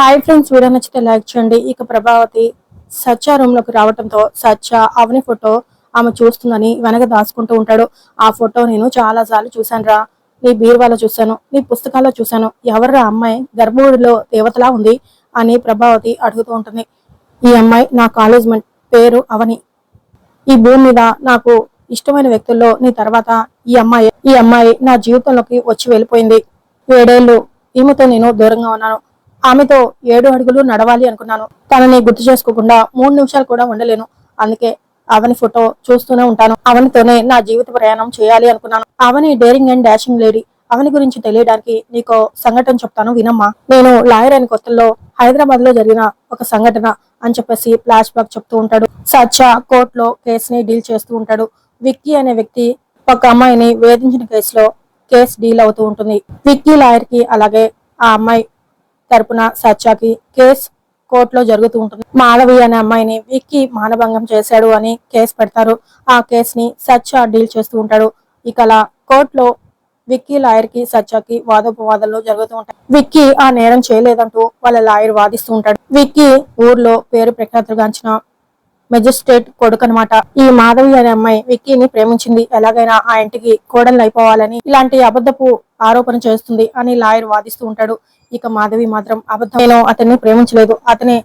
Hi friends video నచ్చితే like చేయండి. ఇక ప్రభావతి సత్య రూమ్లోకి రావడంతో సత్య అవని ఫోటో ఆమె చూస్తుందని వెనక దాచుకుంటూ ఉంటాడు. ఆ ఫోటో నేను చాలా సార్లు చూశాను రా నీ బీరువాలో చూశాను నీ పుస్తకాల్లో చూశాను. ఎవర్రా అమ్మాయి గర్భగుడిలో దేవతలా ఉంది అని ప్రభావతి అడుగుతూ ఉంటుంది. ఈ అమ్మాయి నా కాలేజ్ పేరు అవని. ఈ భూమి మీద నాకు ఇష్టమైన వ్యక్తుల్లో నీ తర్వాత ఈ అమ్మాయి. ఈ అమ్మాయి నా జీవితంలోకి వచ్చి వెళ్ళిపోయింది. ఏడేళ్ళు ఈమెతో నేను దూరంగా ఉన్నాను. ఆమెతో ఏడు అడుగులు నడవాలి అనుకున్నాను. తనని గుర్తు చేసుకోకుండా మూడు నిమిషాలు కూడా ఉండలేను. అందుకే అవని ఫోటో చూస్తూనే ఉంటాను. అవనితోనే నా జీవిత ప్రయాణం చేయాలి అనుకున్నాను. Avani daring and dashing lady. Avani గురించి తెలియడానికి నీకు సంఘటన చెప్తాను వినమ్మా. నేను లాయర్ అని కొత్తలో హైదరాబాద్లో జరిగిన ఒక సంఘటన అని చెప్పేసి ఫ్లాష్ బ్యాక్ చెప్తూ ఉంటాడు. సచ్చ కోర్టులో కేసుని డీల్ చేస్తూ ఉంటాడు. విక్కీ అనే వ్యక్తి ఒక అమ్మాయిని వేధించిన కేసులో కేసు డీల్ అవుతూ ఉంటుంది. విక్కీ లాయర్కి అలాగే ఆ అమ్మాయి తరపున సత్యాకి కేసు కోర్టులో జరుగుతూ ఉంటుంది. మాధవి అనే అమ్మాయిని విక్కీ మానభంగం చేశాడు అని కేసు పెడతారు. ఆ కేసుని సత్య డీల్ చేస్తూ ఉంటాడు. ఇక అలా కోర్టులో విక్కీ లాయర్కి సత్యకి వాదోపవాదాలు జరుగుతూ ఉంటాయి. విక్కీ ఆ నేరం చేయలేదంటూ వాళ్ళ లాయర్ వాదిస్తూ ఉంటాడు. విక్కీ ఊర్లో పేరు ప్రఖ్యాతులుగాంచిన మెజిస్ట్రేట్ కొడుకు అనమాట ఈ మాధవి అనే అమ్మాయి విక్కీని ప్రేమించింది. ఎలాగైనా ఆ ఇంటికి కోడలు అయిపోవాలని ఇలాంటి అబద్ధపు ఆరోపణ చేస్తుంది అని లాయర్ వాదిస్తూ ఉంటాడు. ఇక మాధవి మాత్రం అబద్ధం. నేను అతన్ని ప్రేమించలేదు. అతనే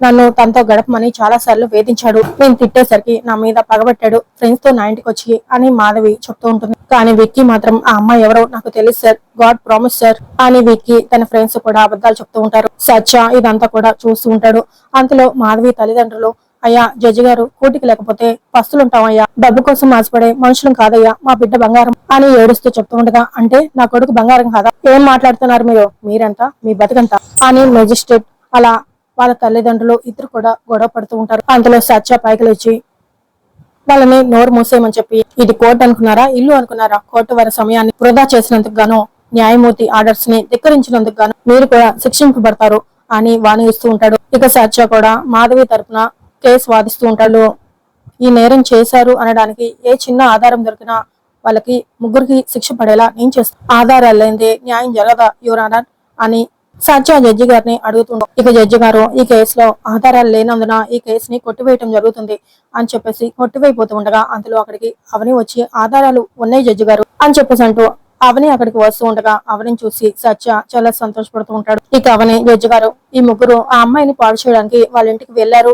నన్ను తనతో గడపమని చాలా సార్లు వేధించాడు. నేను తిట్టేసరికి నా మీద పగబట్టాడు ఫ్రెండ్స్తో నా ఇంటికి వచ్చి అని మాధవి చెప్తూ ఉంటుంది. కానీ విక్కీ మాత్రం ఆ అమ్మాయి ఎవరో నాకు తెలుసు సార్. God promise sir. అని విక్కీ తన ఫ్రెండ్స్ కూడా అబద్ధాలు చెప్తూ ఉంటారు. సత్య ఇదంతా కూడా చూస్తూ ఉంటాడు. అంతలో మాధవి తల్లిదండ్రులు అయ్యా జడ్జి గారు కోటికి లేకపోతే పస్తులుంటామయ్యా. డబ్బు కోసం ఆశపడే మనుషులం కాదయ్యా మా బిడ్డ బంగారం అని ఏడుస్తూ చెప్తూ ఉండగా అంటే నా కొడుకు బంగారం కాదా? ఏం మాట్లాడుతున్నారు మీరు? మీరంతా మీ బతుకంతా? అని మెజిస్ట్రేట్ అలా వాళ్ళ తల్లిదండ్రులు ఇద్దరు కూడా గొడవ పడుతూ ఉంటారు. అందులో సత్య పైకి వచ్చి వాళ్ళని నోరు మూసేయమని చెప్పి ఇది కోర్టు అనుకున్నారా? ఇల్లు అనుకున్నారా? కోర్టు వారి సమయాన్ని వృధా చేసినందుకు గాను న్యాయమూర్తి ఆర్డర్స్ని ధిక్కరించినందుకు గాను మీరు కూడా శిక్షింపబడతారు అని వాణిస్తూ ఉంటాడు. ఇక సత్య కూడా మాధవి తరపున కేసు వాదిస్తూ ఉంటాడు. ఈ నేరం చేశారు అనడానికి ఏ చిన్న ఆధారం దొరికినా వాళ్ళకి ముగ్గురికి శిక్ష పడేలా నేను చేస్తాను ఆధారాలు లేనిదే న్యాయం జరగదా యువరానర్ అని సత్య జడ్జి గారిని అడుగుతుండు. ఇక జడ్జి గారు ఈ కేసులో ఆధారాలు లేనందున ఈ కేసుని కొట్టివేయటం జరుగుతుంది అని చెప్పేసి కొట్టివేయబోతూ ఉండగా అందులో అక్కడికి అవని వచ్చి ఆధారాలు ఉన్నాయి జడ్జి గారు అని చెప్పేసి అంటూ అవని అక్కడికి వస్తూ ఉండగా అవని చూసి సత్య చాలా సంతోషపడుతూ ఉంటాడు. ఇక అవని జడ్జి గారు ఈ ముగ్గురు ఆ అమ్మాయిని పాడు చేయడానికి వాళ్ళ ఇంటికి వెళ్ళారు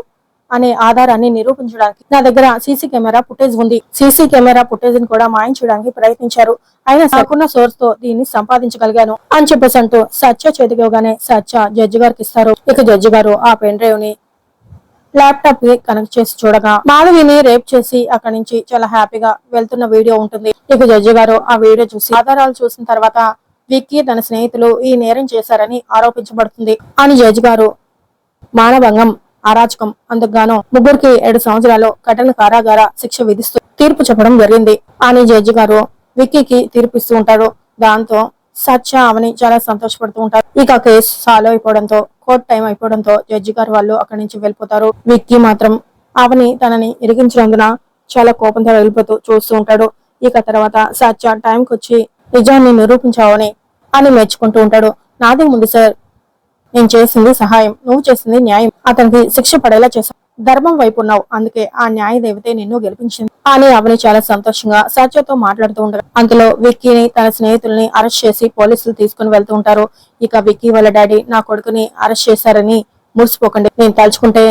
అనే ఆధారాన్ని నిరూపించడానికి నా దగ్గర సీసీ కెమెరా ఫుటేజ్ ఉంది. సీసీ కెమెరా ఫుటేజ్ని కూడా మాయించడానికి ప్రయత్నించారు. అయినా సకున్న సోర్స్తో దీన్ని సంపాదించగలిగాను అని చెప్పేసి అంటూ సత్య చేతికివ్వగానే సత్య జడ్జి గారికి ఇస్తారు. ఇక జడ్జి గారు ఆ పెన్ డ్రైవ్ని ల్యాప్టాప్కి కనెక్ట్ చేసి చూడగా మాధవిని రేప్ చేసి అక్కడి నుంచి చాలా హ్యాపీగా వెళ్తున్న వీడియో ఉంటుంది. ఇక జడ్జి గారు ఆ వీడియో చూసి ఆధారాలు చూసిన తర్వాత విక్కీ తన స్నేహితులు ఈ నేరం చేశారని ఆరోపించబడుతుంది. అని జడ్జి గారు మానభంగం అరాచకం. అందుకుగాను ముగ్గురికి ఏడు సంవత్సరాలు కఠిన కారాగార శిక్ష విధిస్తూ తీర్పు చెప్పడం జరిగింది. అని జడ్జి గారు విక్కీకి తీర్పిస్తూ ఉంటారు దాంతో సత్య అవని చాలా సంతోషపడుతూ ఉంటారు. ఇక కేసు సాల్వ్ అయిపోవడంతో కోర్ట్ టైం అయిపోవడంతో జడ్జి గారు వాళ్ళు అక్కడి నుంచి వెళ్ళిపోతారు. విక్కీ మాత్రం అవని తనని ఇరిగించినందున చాలా కోపంతో వెళ్ళిపోతూ చూస్తూ ఉంటాడు. ఇక తర్వాత సత్య టైంకి వచ్చి నిజాన్ని నిరూపించావని అని మెచ్చుకుంటూ ఉంటాడు. నాదే ముందు సార్. నేను చేసింది సహాయం నువ్వు చేసింది న్యాయం. అతనికి శిక్ష పడేలా చేశావు. ధర్మం వైపు ఉన్నావు. అందుకే ఆ న్యాయ దేవతే నిన్ను గెలిపించింది. అని అవని చాలా సంతోషంగా సత్యతో మాట్లాడుతూ ఉంటారు. అందులో విక్కీని తన స్నేహితుల్ని అరెస్ట్ చేసి పోలీసులు తీసుకుని వెళ్తూ ఉంటారు. ఇక విక్కీ వాళ్ళ డాడీ నా కొడుకుని అరెస్ట్ చేశారని మురిసిపోకండి. నేను తలుచుకుంటే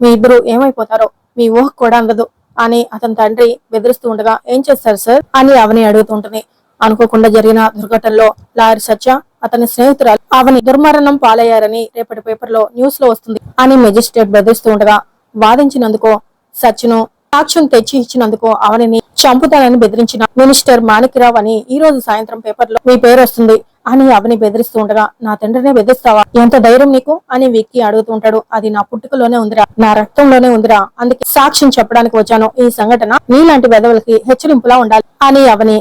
మీ ఇద్దరు ఏమైపోతారో మీ ఊహ కూడా అందదు. అని అతని తండ్రి బెదిరిస్తూ ఉండగా ఏం చేస్తారు సార్? అని అవని అడుగుతుంటుంది అనుకోకుండా జరిగిన దుర్ఘటనలో లాయర్ సత్య అతని స్నేహితురాలు అవని దుర్మరణం పాలయ్యారని రేపటి పేపర్లో న్యూస్లో వస్తుంది అని మెజిస్ట్రేట్ బెదిరిస్తూ ఉండగా వాదించినందుకు సత్యను సాక్ష్యం తెచ్చి ఇచ్చినందుకు అవనిని చంపుతానని బెదిరించిన మినిస్టర్ మాణిక్యరావు అని ఈ రోజు సాయంత్రం పేపర్లో మీ పేరు వస్తుంది అని అవని బెదిరిస్తూ ఉండగా నా తండ్రినే బెదిరిస్తావా? ఎంత ధైర్యం నీకు? అని విక్కి అడుగుతూ ఉంటాడు. అది నా పుట్టుకలోనే ఉందిరా నా రక్తంలోనే ఉందిరా అందుకే సాక్ష్యం చెప్పడానికి వచ్చాను. ఈ సంఘటన నీలాంటి వెదవులకి హెచ్చరింపులా ఉండాలి అని అవని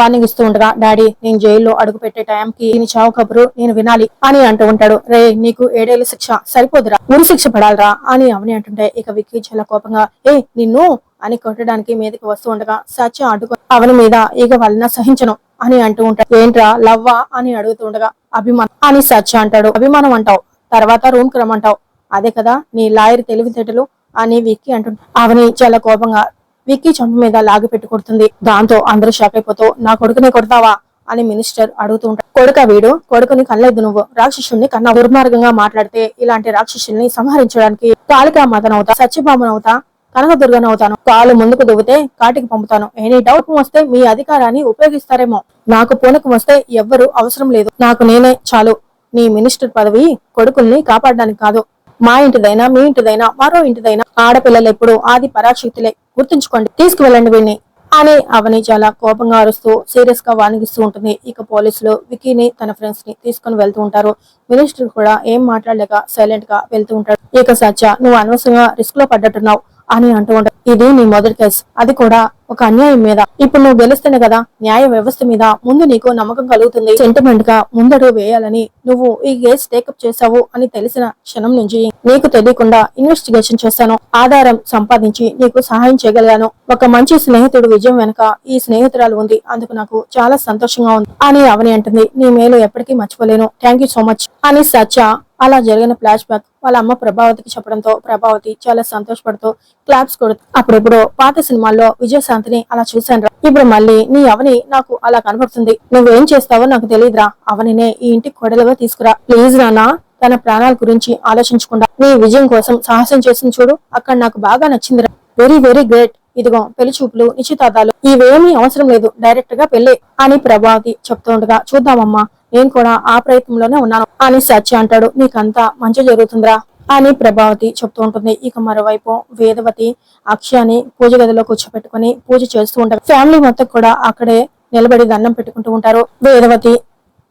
వార్నింగ్ ఇస్తూ ఉండగా డాడీ నేను జైల్లో అడుగు పెట్టే టైంకి నీ చావు కబురు నేను వినాలి అని అంటూ ఉంటాడు. రే నీకు ఏడేళ్ళ శిక్ష సరిపోదురా ఉరి శిక్ష పడాలరా అని అవని అంటుంటే ఇక విక్కీ చాలా కోపంగా ఏ నిన్ను? అని కొట్టడానికి మీదకి వస్తూ ఉండగా సత్య అడ్డుకు అవని మీద ఇక వలన సహించను అని అంటూ ఉంటాడు. ఏంట్రా లవ్వా? అని అడుగుతూ ఉండగా అభిమానం అని సత్య అంటాడు. అభిమానం అంటావు తర్వాత రూమ్కి రమ్మంటావు. అదే కదా నీ లాయర్ తెలివితేటలు అని విక్కి అంటుంటాడు. అవని చాలా కోపంగా విక్కీ చంప మీద లాగి పెట్టి కొడుతుంది దాంతో అందరూ షాక్ అయిపోతూ నా కొడుకునే కొడతావా? అని మినిస్టర్ అడుగుతూ ఉంటాడు కొడుక వీడు కొడుకుని కనలేదు నువ్వు. రాక్షసుని కన్నా దుర్మార్గంగా మాట్లాడితే ఇలాంటి రాక్షసుల్ని సంహరించడానికి కాళికా మాతనవుతా సత్యభామనవుతా కనకదుర్గనవుతాను. కాలు ముందుకు దువ్వితే కాటికి పంపుతాను. ఎనీ డౌట్ వస్తే మీ అధికారాన్ని ఉపయోగిస్తారేమో. నాకు పూనకం వస్తే ఎవ్వరు అవసరం లేదు. నాకు నేనే చాలు. నీ మినిస్టర్ పదవి కొడుకుల్ని కాపాడడానికి కాదు. మా ఇంటిదైనా మీ ఇంటిదైనా మరో ఇంటిదైనా ఆడపిల్లలు ఎప్పుడు ఆది పరాశక్తులే గుర్తుంచుకోండి. తీసుకువెళ్ళండి వీణ్ణి అని అవని చాలా కోపంగా అరుస్తూ సీరియస్గా వానిగిస్తూ ఉంటుంది. ఇక పోలీసులు వికీని తన ఫ్రెండ్స్ని తీసుకుని వెళ్తూ ఉంటారు. మినిస్టర్ కూడా ఏం మాట్లాడలేక సైలెంట్గా వెళ్తూ ఉంటాడు. ఇక సత్య నువ్వు అనవసరంగా రిస్క్లో పడ్డట్టున్నావు అని అంటూ ఉంటాడు. ఇది నీ మొదటి కేసు. అది కూడా ఒక అన్యాయం మీద. ఇప్పుడు నువ్వు గెలుస్తేనే కదా న్యాయ వ్యవస్థ మీద ముందు నీకు నమ్మకం కలుగుతుంది. సెంటిమెంట్గా ముందడు వేయాలని నువ్వు ఈ కేసు టేకప్ చేశావు అని తెలిసిన క్షణం నుంచి నీకు తెలియకుండా ఇన్వెస్టిగేషన్ చేశాను. ఆధారం సంపాదించి నీకు సహాయం చేయగలిగాను. ఒక మంచి స్నేహితుడు విజయం వెనుక ఈ స్నేహితురాలు ఉంది. అందుకు నాకు చాలా సంతోషంగా ఉంది. అని అవని అంటుంది. నీ మేలు ఎప్పటికీ మర్చిపోలేను. థ్యాంక్ యూ సో మచ్ అని సత్య అలా జరిగిన ఫ్లాష్ బ్యాక్ వాళ్ళ అమ్మ ప్రభావతికి చెప్పడంతో ప్రభావతి చాలా సంతోషపడుతూ క్లాప్స్ కొడుతూ అప్పుడెప్పుడు పాత సినిమాల్లో విజయశాంతిని అలా చూశాను ఇప్పుడు మళ్ళీ నీ అవని నాకు అలా కనబడుతుంది నువ్వేం చేస్తావో నాకు తెలియదురా అవనినే ఈ ఇంటికి కొడలుగా తీసుకురా. ప్లీజ్ నాన్న తన ప్రాణాల గురించి ఆలోచించకుండా నీ విజయం కోసం సాహసం చేసింది చూడు. అక్కడ నాకు బాగా నచ్చిందిరా. Very very great. ఇదిగో పెళ్ళి చూపులు నిశ్చితార్థాలు ఇవేమీ అవసరం లేదు. డైరెక్ట్గా పెళ్ళి అని ప్రభావతి చెప్తూ ఉండగా చూద్దామమ్మా నేను కూడా ఆ ప్రయత్నంలోనే ఉన్నాను అని సత్య అంటాడు. నీకంతా మంచి జరుగుతుందిరా అని ప్రభావతి చెప్తూ ఉంటుంది. ఇక మరోవైపు వేదవతి అక్షయాన్ని పూజ గదిలో కూర్చోపెట్టుకుని పూజ చేస్తూ ఉంటారు ఫ్యామిలీ మొత్తం కూడా అక్కడే నిలబడి దండం పెట్టుకుంటూ ఉంటారు. వేదవతి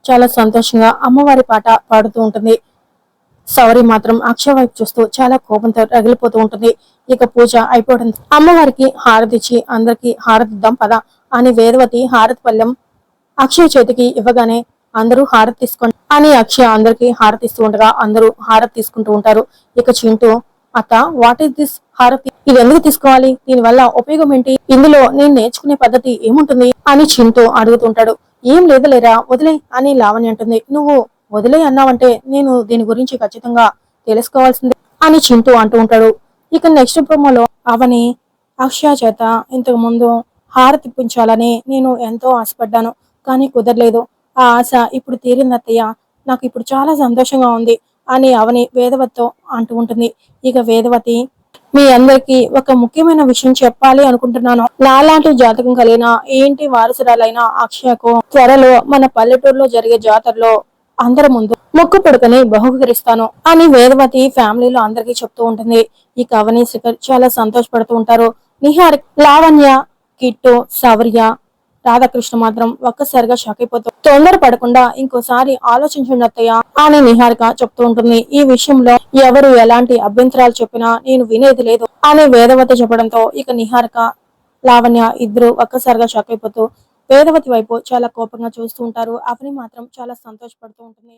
చాలా సంతోషంగా అమ్మవారి పాట పాడుతూ ఉంటుంది. సౌరి మాత్రం అక్షయ వైపు చూస్తూ చాలా కోపంతో రగిలిపోతూ ఉంటుంది. ఇక పూజ అయిపోవడం అమ్మవారికి హారతి ఇచ్చి అందరికి హారతిద్దాం పద అని వేదవతి హారతి పల్లెం అక్షయ చేతికి ఇవ్వగానే అందరూ హారతి తీసుకోండి అని అక్షయ అందరికి హారతి ఇస్తూ ఉండగా అందరూ హారతి తీసుకుంటూ ఉంటారు. ఇక చింటూ అత్త వాట్ ఈస్ దిస్ హారతి? ఇది ఎందుకు తీసుకోవాలి? దీని వల్ల ఉపయోగం ఏంటి? ఇందులో నేను నేర్చుకునే పద్ధతి ఏముంటుంది అని చింటూ అడుగుతుంటాడు ఏం లేదులేరా వదిలే అని లావణ్య అంటుంది. నువ్వు వదిలే అన్నావంటే నేను దీని గురించి ఖచ్చితంగా తెలుసుకోవాల్సిందే అని చింటూ అంటూ ఉంటాడు. ఇక నెక్స్ట్ ప్రోమోలో అవని అక్షయ చేత ఇంతకు ముందు హార తిప్పించాలని నేను ఎంతో ఆశపడ్డాను కానీ కుదరలేదు. ఆ ఆశ ఇప్పుడు తీరిందత్తయ్య నాకు ఇప్పుడు చాలా సంతోషంగా ఉంది అని అవని వేదవతితో అంటూ ఉంటుంది. ఇక వేదవతి మీ అందరికి ఒక ముఖ్యమైన విషయం చెప్పాలి అనుకుంటున్నాను. నాలాంటి జాతకం కలిగిన ఏంటి వారసురాలైన అక్షయకు త్వరలో మన పల్లెటూరులో జరిగే జాతరలో అందరి ముందు మొక్కు పుడకని బహుకరిస్తాను అని వేదవతి ఫ్యామిలీలో అందరికీ చెప్తూ ఉంటుంది. ఈ కవని శిఖర్ చాలా సంతోషపడుతూ ఉంటారు. నిహార్ లావణ్య కిట్టు సవర్య రాధాకృష్ణ మాత్రం ఒక్కసారిగా షాక్ అయిపోతూ తొందర పడకుండా ఇంకోసారి ఆలోచించండి అత్తయ్య అని నిహారిక చెప్తూ ఉంటుంది. ఈ విషయంలో ఎవరు ఎలాంటి అభ్యంతరాలు చెప్పినా నేను వినేది లేదు అని వేదవతి చెప్పడంతో ఇక నిహారిక లావణ్య ఇద్దరు ఒక్కసారిగా షాక్ అయిపోతూ వేదవతి వైపు చాలా కోపంగా చూస్తూ ఉంటారు. అవని మాత్రం చాలా సంతోషపడుతూ ఉంటుంది.